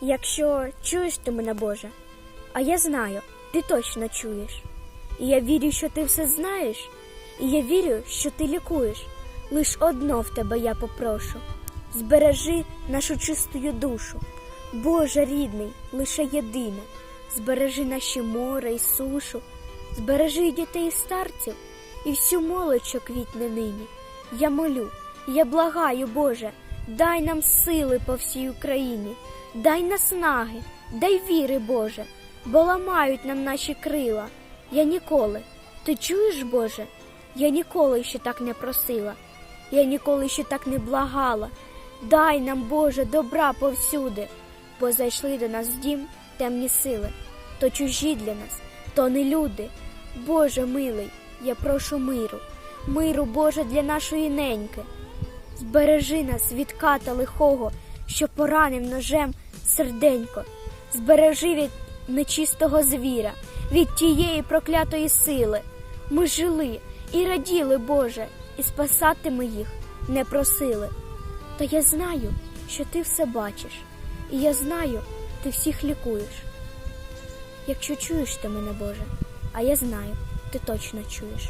Якщо чуєш ти мене, Боже, а я знаю, ти точно чуєш. І я вірю, що ти все знаєш, і я вірю, що ти лікуєш. Лиш одно в тебе я попрошу збережи нашу чистую душу. Боже рідний, лише єдине, збережи наші море і сушу, збережи дітей і старців, і всю молодь, що квітне нині. Я молю, я благаю, Боже, дай нам сили по всій Україні, дай наснаги, дай віри, Боже, бо ламають нам наші крила. Я ніколи, ти чуєш, Боже? Я ніколи ще так не просила, я ніколи ще так не благала. Дай нам, Боже, добра повсюди, бо зайшли до нас в дім темні сили, то чужі для нас, то не люди. Боже милий, я прошу миру, миру, Боже, для нашої неньки. Збережи нас від ката лихого, що поранив ножем серденько, збережи від нечистого звіра, від тієї проклятої сили. Ми жили і раділи, Боже, і спасати ми їх не просили. Та я знаю, що ти все бачиш, і я знаю, ти всіх лікуєш. Якщо чуєш ти мене, Боже, а я знаю, ти точно чуєш.